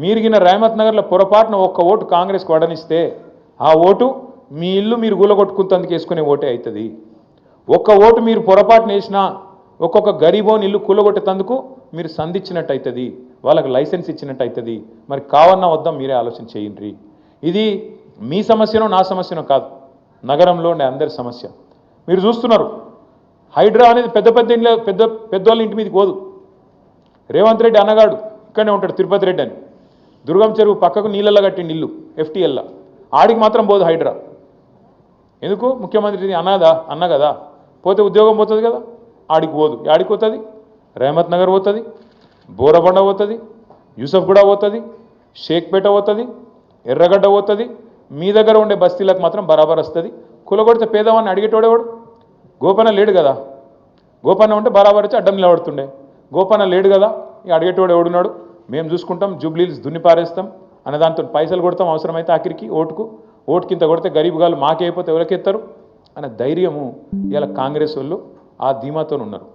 మీరిగిన రేమత్ నగర్లో పొరపాటున ఒక్క ఓటు కాంగ్రెస్కి వడనిస్తే ఆ ఓటు మీ ఇల్లు మీరు కూలగొట్టుకుంటందుకు వేసుకునే ఓటే అవుతుంది. ఒక్క ఓటు మీరు పొరపాటున వేసినా ఒక్కొక్క గరీబోని ఇల్లు కూలగొట్టేందుకు మీరు సంధించినట్టు అవుతుంది. వాళ్ళకి లైసెన్స్ ఇచ్చినట్టు అవుతుంది. మరి కావన్నా వద్దాం మీరే ఆలోచన చేయండి. ఇది మీ సమస్యనో నా సమస్యనో కాదు. నగరంలో అందరి సమస్య. మీరు చూస్తున్నారు. హైడ్రా అనేది పెద్ద పెద్ద ఇంట్లో పెద్ద పెద్దోళ్ళ ఇంటి మీదకి పోదు. రేవంత్ రెడ్డి అన్నగాడు ఇక్కడనే ఉంటాడు తిరుపతి రెడ్డి అని. దుర్గం చెరువు పక్కకు నీళ్ళల్లో కట్టిండి ఇల్లు ఎఫ్టీఎల్లా. ఆడికి మాత్రం పోదు హైడ్రా. ఎందుకు? ముఖ్యమంత్రి అన్నదా అన్న కదా. పోతే ఉద్యోగం పోతుంది కదా. ఆడికి పోదు. ఆడికి పోతుంది? రేమత్ నగర్ పోతుంది బోరబండ పోతుంది యూసఫ్ కూడా పోతుంది షేక్పేట పోతుంది ఎర్రగడ్డ పోతుంది. మీ దగ్గర ఉండే బస్తీలకు మాత్రం బరాబర్ వస్తుంది. కులగొడితే పేదవాన్ని అడిగేటోడేవాడు గోపన్న లేడు కదా. గోపన్న ఉంటే బరాబర్ వచ్చి అడ్డం నిలబడుతుండే. గోపన్న లేడు కదా. ఇక అడిగేటోడు ఎవడున్నాడు? మేము చూసుకుంటాం జూబ్లీలు దున్ని పారేస్తాం అనే దాంతో పైసలు కొడతాం అవసరమైతే ఆఖరికి ఓటుకు. ఓటుకి ఇంత కొడితే గరీబ్ గాలు మాకే అయిపోతే ఎవరికెత్తారు అనే ధైర్యము ఇలా కాంగ్రెస్ వాళ్ళు ఆ ధీమాతో ఉన్నారు